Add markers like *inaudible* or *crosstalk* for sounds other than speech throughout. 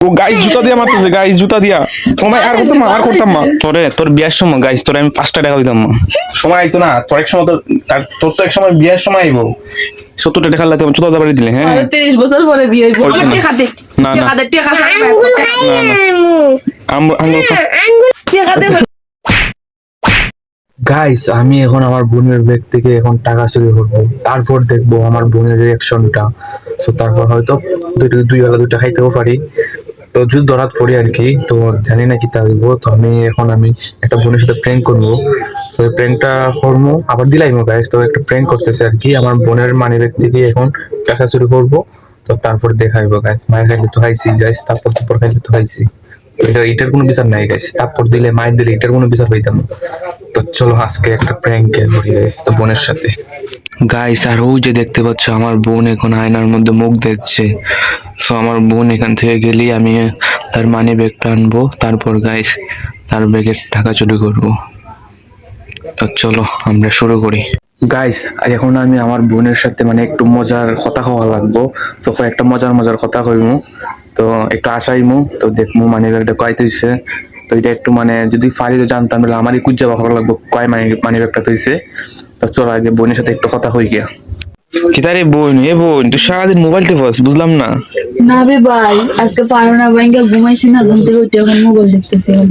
ও guys জুতা দিয়া মারতেছে গাইস জুতা দিয়া। তোমায় আর করতাম আর করতাম না তোরে তোর বিয়ার সময় গাইস তোরে আমি পাঁচটা টাকা দিতাম না সময় আইতো না তোর এক সময় তো তার তোর তো এক সময় বিয়ার সময় আইবো। সত্তর টাকা লাগতে জুতা দাবাড়ি দিলে হ্যাঁ? তিরিশ বছর পরে বিয়ে হইব। না। না, আঙ্গুল গাইস আমি এখন আমার বোনের ব্যাগ থেকে এখন টাকা চুরি করব। তারপর দেখব আমার বোনের রিয়াকশনটা তো তারপর হয়তো দুই দুই বেলা দুইটা খাইতেও পারি। তো যদি ধরাত পড়ি আর কি, তো জানি না কি তা হইব, তো আমি এখন আমি একটা বোনের সাথে প্র্যাঙ্ক করব। তো প্র্যাঙ্কটা করব, আবার দিলাইমো গাইস তো একটা প্র্যাঙ্ক করতেছে আর কি, আমার বোনের মানি ব্যাগ থেকে এখন টাকা চুরি করব, তো তারপর দেখাইবো গাইস মায়ের খাইলে তো খাইছি গাইস তারপর তারপর খাইলে তো খাইছি। এটা এটার কোনো বিচার নাই গাইস তারপর দিলে, মায়ের দিলে এটার কোনো বিচার পাইতাম না। তো চলো আজকে একটা প্র্যাঙ্ক করি গাইস তো বোনের সাথে। গাইস আর ওই যে দেখতে পাচ্ছ, আমার বোন এখন আয়নার মধ্যে মুখ দেখছে। সো আমার বোন এখান থেকে গেলেই আমি তার মানি ব্যাগটা আনব। তারপর গাইস তার ব্যাগের টাকা চুরি করব। তো চলো, আমরা শুরু করি। গাইস এখন আমি আমার বোনের সাথে মানে একটু মজার কথা হওয়া লাগবো। তো একটা মজার মজার কথা কইমু। তো একটু আশাইমু তো দেখমু মানি ব্যাগটা কয়তেছে তো এটা একটু মানে যদি ফারি জানতাম, তাহলে আমারই কুজ্জা ভালো লাগবো কয় মানি মানি ব্যাগটা তৈছে তো চলো, আগে বোনের সাথে একটু কথা হই গিয়া। কিতারে বোন এ বোন তুই সারাদিন মোবাইল টেপাস বুঝলাম না। না বে ভাই আজকে পারো না ভাইঙ্গা ঘুমাইছি না ঘুম থেকে উঠে এখন মোবাইল দেখতেছি ও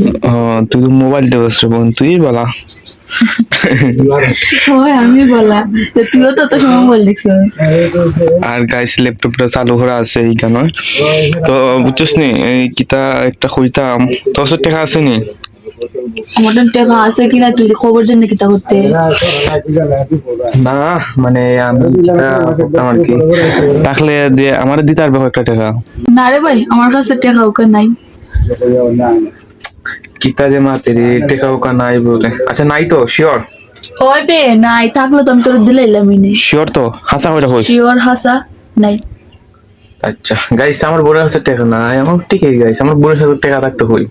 তুই তো মোবাইল টেপাস রে বোন তুই বলা। হয় আমি বলা। তো তুইও তো তো সময় মোবাইল দেখছিস। আর গাইস ল্যাপটপটা চালু করা আছে এই কেন তো বুঝছিস নি এই কিতা একটা কইতাম তোর কাছে টাকা আছে নি? টাকা আছে কিনা তুই খবর কিতা করতে? না মানে আমি যেটা করতাম আর কি। থাকলে দিয়ে আমার দিতে পারবে একটা টাকা। না রে ভাই আমার কাছে টাকা ওকে নাই। কিতা যে টেকা ওকা নাই বলে। আচ্ছা নাই তো শিওর ওই বে নাই থাকলে তো আমি তোর দিলাইলামই নেই শিওর তো? হাসা হইস শিওর হাসা নাই। আচ্ছা গাইস আমার বোনের কাছে টাকা নাই। আমার ঠিকই গাইস আমার বোনের কাছে টাকা রাখতে হই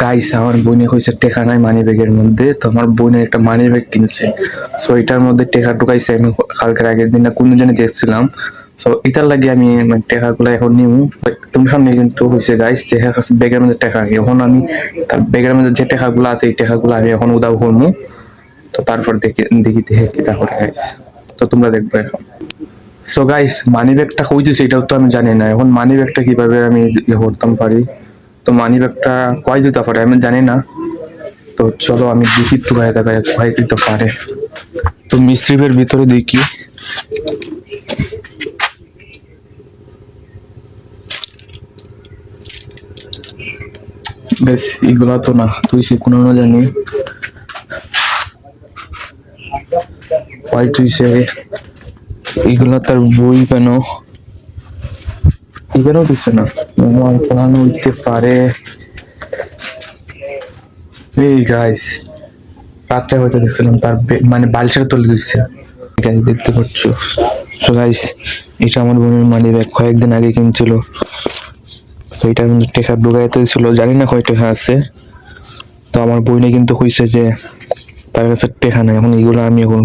গাইস আমার বোনে কইছে, টাকা নাই মানি ব্যাগের মধ্যে তো আমার বোনের একটা মানি ব্যাগ কিনছে। সো এটার মধ্যে টাকা ঢুকাইছে আমি কালকের আগের দিন না কোন জানি দেখছিলাম। সো এটার লাগে আমি মানে টাকাগুলো এখন নিমু। তোমার সামনে কিন্তু হয়েছে গাইস যে ব্যাগের মধ্যে টাকা এখন আমি, তার ব্যাগের মধ্যে যে টাকাগুলো আছে, এই টাকাগুলো আমি এখন উদাও করব তো তারপর দেখি দেখি, দেখে, কি তা করে গাইস তো তোমরা দেখবে এখন। সো গাইস মানি ব্যাগটা কইতেছে এটাও তো আমি জানি না। এখন মানি ব্যাগটা কীভাবে আমি ইয়ে করতাম পারি? তো মানি ব্যাগটা কয় দিতে পারে, আমি জানি না। তো চলো আমি দেখি তো ভাই দেখা কয় দিতে পারে। তো মিস্ত্রিবের ভিতরে দেখি। বেশ, এগুলা তো না, তুই সে কোনো না জানি। কয় তুই সে, এগুলা তার বই কেন? এখানেও দিচ্ছে না। আমার পড়ানো উঠতে পারে। এই গাইস রাত্রে হয়তো দেখছিলাম তার মানে বালিশের তলে দিচ্ছে গাইস দেখতে পাচ্ছ? তো গাইস এটা আমার বোনের মানি ব্যাগ কয়েকদিন আগে কিনছিল। তো এটার মধ্যে টেকা ঢুকাইতে ছিল জানি না কয় টাকা আছে। তো আমার বইনে কিন্তু কইছে যে তার কাছে টেকা নাই, এখন এগুলো আমি এখন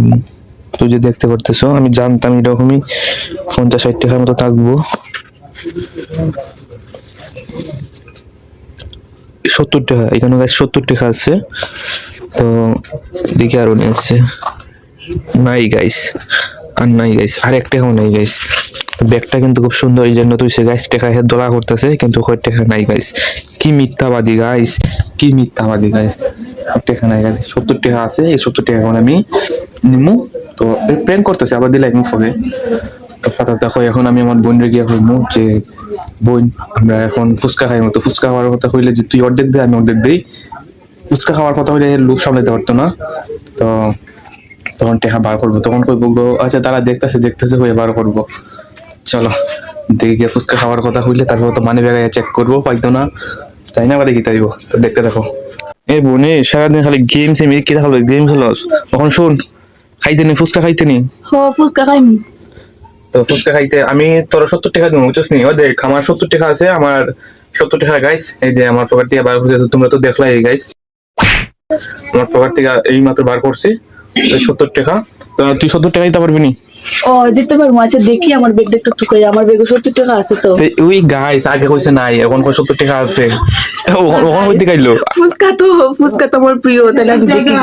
তুই যে দেখতে পারতেছো, আমি জানতাম এরকমই পঞ্চাশ ষাট টাকার মতো থাকব। সত্তর টাকা এখানে গাছ সত্তর টাকা আছে তো দেখি আরও নিয়ে আসছে। নাই গাইস আর নাই গাইস আর এক টাকাও নাই গাইস ব্যাগটা কিন্তু খুব সুন্দর, এই জন্য তুই সে গাইস টাকা হেad দোলা করতেছে, কিন্তু কয় টাকা নাই গাইস কি মিথ্যাবাদী গাইস কি মিথ্যাবাদী গাইস টাকা নাই গাইস সত্তর টাকা আছে, এই সত্তর টাকা এখন আমি নিমু। তো প্র্যাঙ্ক করতেছে, আবার মুখ হবে তো সাথে দেখো, এখন আমি আমার বোনের গিয়া হইমু যে, বোন, আমরা এখন ফুচকা খাই তো ফুচকা খাওয়ার কথা হইলে যে, তুই অর্ধেক দে, আমি অর্ধেক দেই। ফুচকা খাওয়ার কথা হইলে লোক সামলাতে পারতো না। তো তখন টেহা বার করব। তখন কইবো, গো আচ্ছা তারা দেখতেছে দেখতেছে, হয়ে বার করব। চলো, দেখি গিয়ে ফুচকা খাওয়ার কথা হইলে তারপর তো মানি ব্যাগে চেক করব, পাইতো না। তাই না বা দেখি তাইব তো দেখতে দেখো এ বোনে, সারাদিন খালি গেম সেম কি দেখাল গেম খেলো তখন শুন, খাইতে নি, ফুচকা খাইতে নি? ফুচকা খাইম। তো ফুচকা খাইতে আমি তোর সত্তর টাকা দিব বুঝছিস নি? ও দেখ, আমার সত্তর টাকা আছে, আমার সত্তর টাকা গাইস এই যে আমার পকেট থেকে বার করছে তোমরা তো দেখলাই গাইস আমার পকেট থেকে এই মাত্র বার করছি সত্তর টাকা। তুই সত্তর টাকা দিতে পারবি নি? ও দিতে পারব। আচ্ছা দেখি আমার ব্যাগটা একটু আমার ব্যাগে সত্তর টাকা আছে তো। ওই গাইস আগে কইছে নাই এখন কই সত্তর টাকা আছে। ওখান ওখান কইতে গাইলো ফুচকা তো ফুচকা তো আমার প্রিয় তাহলে আমি দেখি।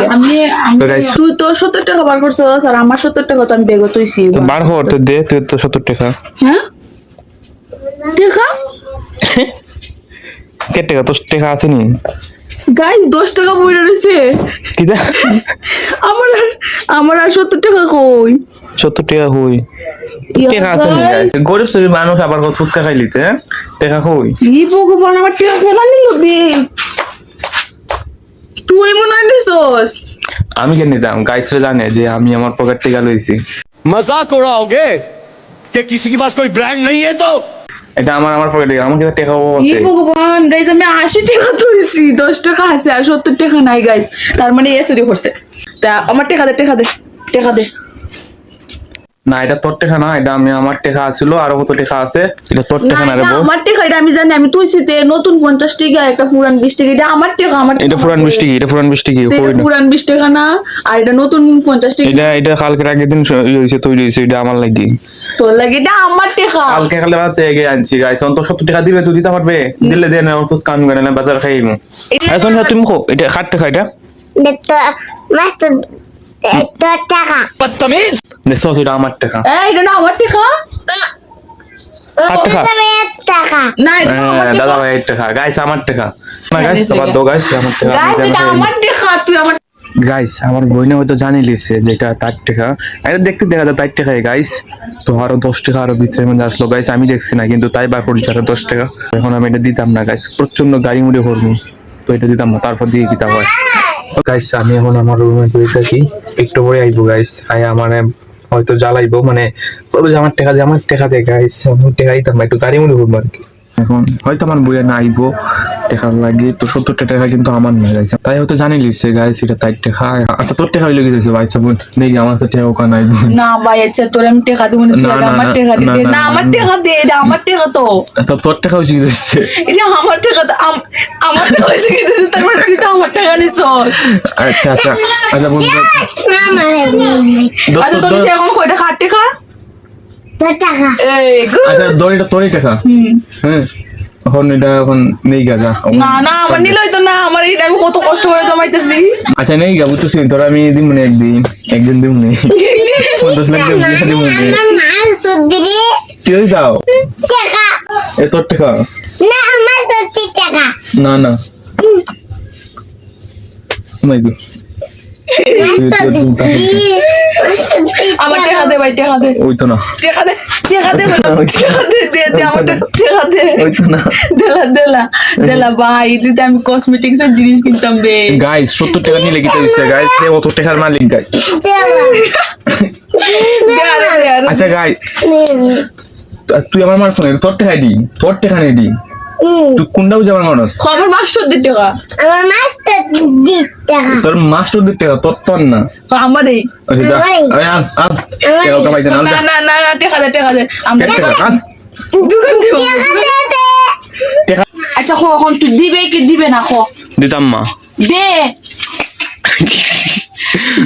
তো গাইস তুই তো সত্তর টাকা বার করছ আর আমার সত্তর টাকা তো আমি বেগো তুইছি বার হর তো দে তুই তো সত্তর টাকা। হ্যাঁ? টাকা? কে টাকা? তোর টাকা আছে নি? গাইস দশ টাকা পড়ে রয়েছে কি দা আমার আর- আমার আর সত্তর টাকা কই সত্তর টাকা হই টাকা আছে নি গাইস গরিব শ্রেণীর মানুষ আবার কত ফুচকা খাইলিতে হ্যাঁ টাকা হই ই ভগবান আমার টাকা খেলা নিল বে তুই মনে হয় নিছস আমি কেন নিতাম গাইসরা জানে যে আমি আমার পকেট থেকে লইছি मजाक उड़ाओगे कि किसी के पास कोई ब्रांड नहीं है तो এটা আমার আমার পকেটে আমার কাছে টাকা ই আছে। ভগবান গাইস আমি আশি টাকা তুইছি দশ টাকা আছে আর সত্তর টাকা নাই গাইস তার মানে এ চুরি করছে। তা আমার টাকা দে টাকা দে টাকা দে। না এটা তোর টাকা না এটা আমি আমার টাকা আছিল আরও কত টাকা আছে এটা তোর টাকা না রে বউ। আমার টাকা এটা আমি জানি আমি তুইছি তে নতুন পঞ্চাশ টাকা একটা পুরান বিশ টাকা এটা আমার টাকা আমার এটা পুরান বৃষ্টি কি এটা পুরান বৃষ্টি কি তো এটা পুরান বিশ টাকা না আর এটা নতুন পঞ্চাশ টাকা। এটা এটা কালকে আগের দিন হয়েছে তৈরি হয়েছে এটা আমার লাগি। তোর লাগে এটা আমার টাকা। কালকে কালে রাতে এগে আনছি গাইস অন্ত সত্তর টাকা দিবে তুই দিতে পারবে? দিলে দেন আমার ফুচকা আমি গেলে বাজার খাইমু আরে তুমি তুমি খো এটা ষাট টাকা এটা। Doctor, Master, Doctor Taka. দেখছ এটা আমার টাকা। এই এটা না আমার টাকা? ষাট টাকা। না এটা না আমার হ্যাঁ, টাকা। দাদা ভাই এক টাকা। গাইস আমার টাকা। না গাইস জানিস দো গাইস আমার টাকা। গাইস এটা আমার টাকা তুই আমার গাইস আমার বইনে হয়তো জানি লিছে যেটা তার টাকা। এটা দেখতে দেখা যায় তার টাকায় গাইস তো আরও দশ টাকা আরও ভিতরে মধ্যে আসলো। গাইস আমি দেখছি না, কিন্তু তাই বার করছি আরও দশ টাকা। এখন আমি এটা দিতাম না গাইস প্রচণ্ড গাড়ি মুড়ে করব তো এটা দিতাম না, তারপর দিয়ে দিতাম, হয়। গাইস আমি এখন আমার রুমে বসে থাকি একটু পরে আইবো গাইস আই আমার হয়তো জ্বালাইবো। মানে বলব যে আমার টাকা দে, আমার টাকা দে গাইস আমি টাকা দিতাম না, একটু গাড়ি মনে করব আর কি। এখন হয়তো আমার বইয়ে না আইবো টাকা লাগে তো সত্তরটা টাকা কিন্তু আমার না গাইছে তাই হয়তো জানি লিছে গাইস এটা তাই টাকা। আচ্ছা তোর টাকা হইলে গেছে ভাই সব নেই আমার তো টাকা ওখানে আইবো না ভাই আচ্ছা তোর আমি টাকা দেবো না তুই আমার টাকা দিতে না, আমার। টাকা দে এটা আমার টাকা তো। তো তোর টাকা কি হয়েছে এটা আমার টাকা আমার টাকা কি দিছিস? তার মানে তুই আমার টাকা নিছস। আচ্ছা আচ্ছা। আচ্ছা বন্ধু। আচ্ছা দো- তোর এখন কয়টা টাকা? Doctor Taka. আচ্ছা তোর তোরই টাকা হ্যাঁ এখন এটা এখন নেই গা না না আমার নিলই তো না আমার এটা আমি কত কষ্ট করে জমাইতেছি। আচ্ছা নেই গা বুঝছিস তোর আমি দিম না একদিন একদিন দিম নে পঞ্চাশ লাখ দিয়ে বিয়ে দিম নে দাও. এ তোর টাকা. না না নাই ভাই টাকা দে। ওই তো না। টাকা দে টাকা দে বললাম, দে দে দে আমার টাকা টাকা দে। ওই তো না। দেলা দেলা দেলা ভাই এটাতে আমি কসমেটিক্স এর জিনিস কিনতাম বে গাইস সত্তর টাকা নিয়ে লিখিতে দিচ্ছে গাইস সে অত টাকার মালিক গাইস আচ্ছা তুই আমার মানুষ না তোর টাকা দি তোর টাকা নেই দি তুই কোনটাও যাবার মানুষ খবর মাস্টার টাকা। আমার মাস্টার টাকা। তোর মাস্টার দিক টাকা তোর তোর না। আচ্ছা আমারই। আরে আন আন। টাকা কামাইছে না না না না টাকা দে টাকা দে। আমরা টাকা দোকান দিব। টাকা আচ্ছা খ এখন তুই দিবে কি দিবে না খ দিতাম মা। দে।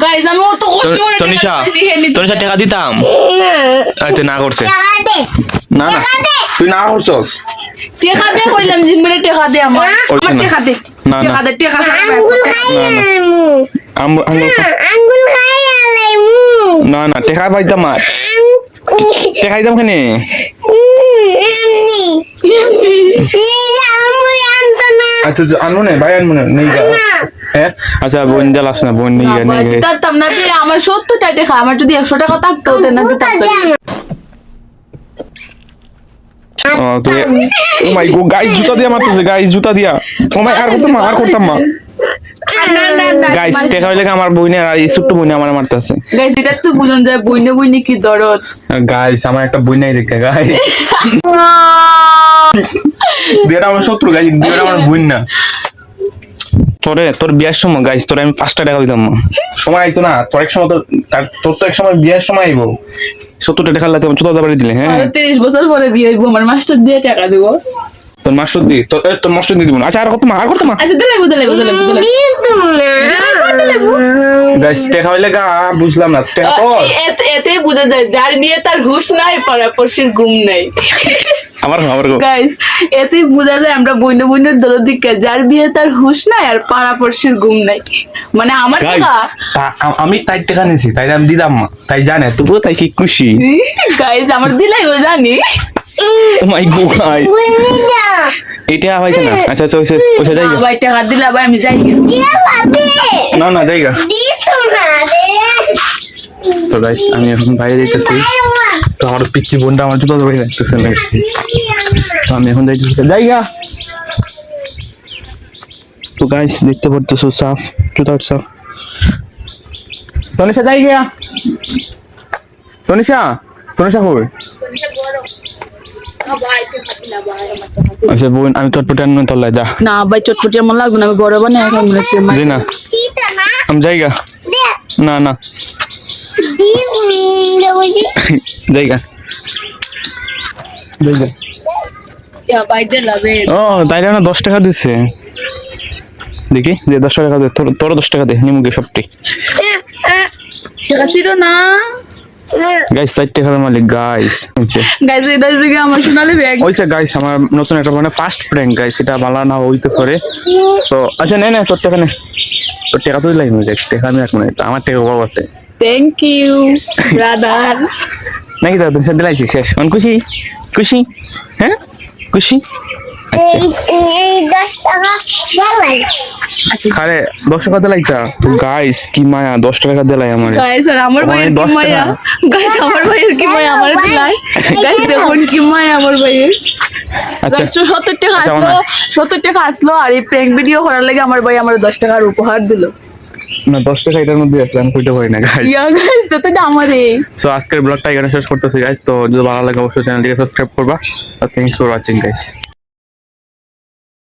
গাইজ আমি অত কষ্ট করে টাকা তনিশা পাইছি, হে নিতে তনিশা টাকা দিতাম। আচ্ছা না করছে। টাকা দে। না না। তুই না করছস টাকা দে কইলাম জিম্বলে টাকা দে আমার। আমার। টাকা দে। না, না। টাকা দে টাকা আঙ্গুল খাই আঙ্গুল খাই আলাইমু না না টাকা পাইতাম আর। টাকা দিতাম খানে আচ্ছা আচ্ছা, আনব না ভাই আনব না নেই গা হ্যাঁ? আচ্ছা বোন না আমার সত্তর টাকা আমার যদি একশো টাকা থাকতো না দিতাম। ও মাই গো গাইস জুতা দিয়া মারতেছে গাইস জুতা দিয়া। ও মাই আর করতাম আর করতাম মা? গাইস দেখা হইলে আমার বইনে আর এই ছোট্ট বইনে আমার মারতেছে? গাইস এটা তো বুঝুন যায় বইনে বইনে কি দরদ। গাইস আমার একটা বই নাই দেখে গাইস দুইটা *laughs* আমার শত্রু গাইস দুইটা আমার বোন না। তোরে তোর বিয়ার সময় গাইস তোরে আমি পাঁচটা টাকা দিতাম। সময় আইতো না তোর এক সময় তো তার তোর তো এক সময় বিয়ার সময় আইবো। সত্তর টাকা লাগতে চোদ্দ বাড়ি দিলে হ্যাঁ। তিরিশ বছর পরে বিয়ে হইব আমার মাস্টার দিয়ে টাকা দিব। তোর মাস্টার দি তোর তোর মাস্টার দি দিব না। আচ্ছা আর কত মা আর কত মা? আচ্ছা দিলে দিলে দিলে গাইস টেকা হইলে গা বুঝলাম না টেকা তোর এতে বোঝা যায় যার বিয়ে তার হুশ নাই পরাপরশির ঘুম নাই। আমার গাইস এতেই বোঝা যায় আমরা বইন বইনের দলের দিকে যার বিয়ে তার হুশ নাই আর পাড়াপড়শির ঘুম নাই মানে আমার টাকা আমি তাই টেকা নিছি তাই আমি দিদাম তাই জানে তবুও তাই কি খুশি। গাইস আমার দিলাই ও জানি। ও মাই গড গাইস এটা হইছে না। আচ্ছা আচ্ছা যাইগা ভাই টাকা দিলে আবার আমি। না না যাইগা তো গাইস আমি এখন বাইরে যাইতেছি। তো আমার পিচ্ছি বোনটা আমার জুতো ধরে রাখতেছে না তো আমি এখন যাইতেছি। যাইগা তো গাইস দেখতে পারতেছো সাফ জুতার সাফ। তনিষা যাই গিয়া তনিষা তনিষা কই আচ্ছা বোন আমি তোর পটে আনব তোর যা। না ভাই চটপটি আমার লাগবে না আমি বানাই এখন হচ্ছে জি না না। *laughs* ও তাই না দশ টাকা দিচ্ছে দেখি যে দশ টাকা দে তোর তোর দশ টাকা দে নিমুকে সবটি। না। গাইস তাই টাকার মালিক গাইস গাইস এটা হচ্ছে আমার সোনালি ব্যাগ ওইসে গাইস আমার নতুন একটা মানে ফার্স্ট প্র্যাঙ্ক গাইস এটা ভালো না হইতে পারে। সো আচ্ছা নে নে তোর টাকা নে। তোর টাকা তো দিলাই গাইস টাকা আমি রাখব না আমার টাকা অভাব আছে। থ্যাংক ইউ ব্রাদার নাকি দাদা তুমি দিলাইছি শেষ। অন খুশি? খুশি? হ্যাঁ? খুশি? আচ্ছা। আরে দশ টাকা দিলাইতা গাইস কি মায়া দশ টাকা দিলাই আমার। গাইস আর আমার ভাইয়ের কি। মায়া? গাইস আমার ভাইয়ের কি মায়া? আমার দিলাই। গাইস দেখুন কি মায়া আমার ভাইয়ের। আচ্ছা। সত্তর টাকা আচ্ছা, আসলো সত্তর টাকা আসলো আর এই প্র্যাঙ্ক ভিডিও করার লাগে আমার ভাই আমার দশ টাকার উপহার দিল। না দশটা টাকা মধ্যে আসলাম কইতে পারি না গাইস ইয়া গাইস তো এটা আমারই সো আজকের ব্লগটা এখানে শেষ করতেছি গাইস তো যদি ভালো লাগে অবশ্যই চ্যানেলটিকে সাবস্ক্রাইব করবা। আর থ্যাংকস ফর ওয়াচিং গাইস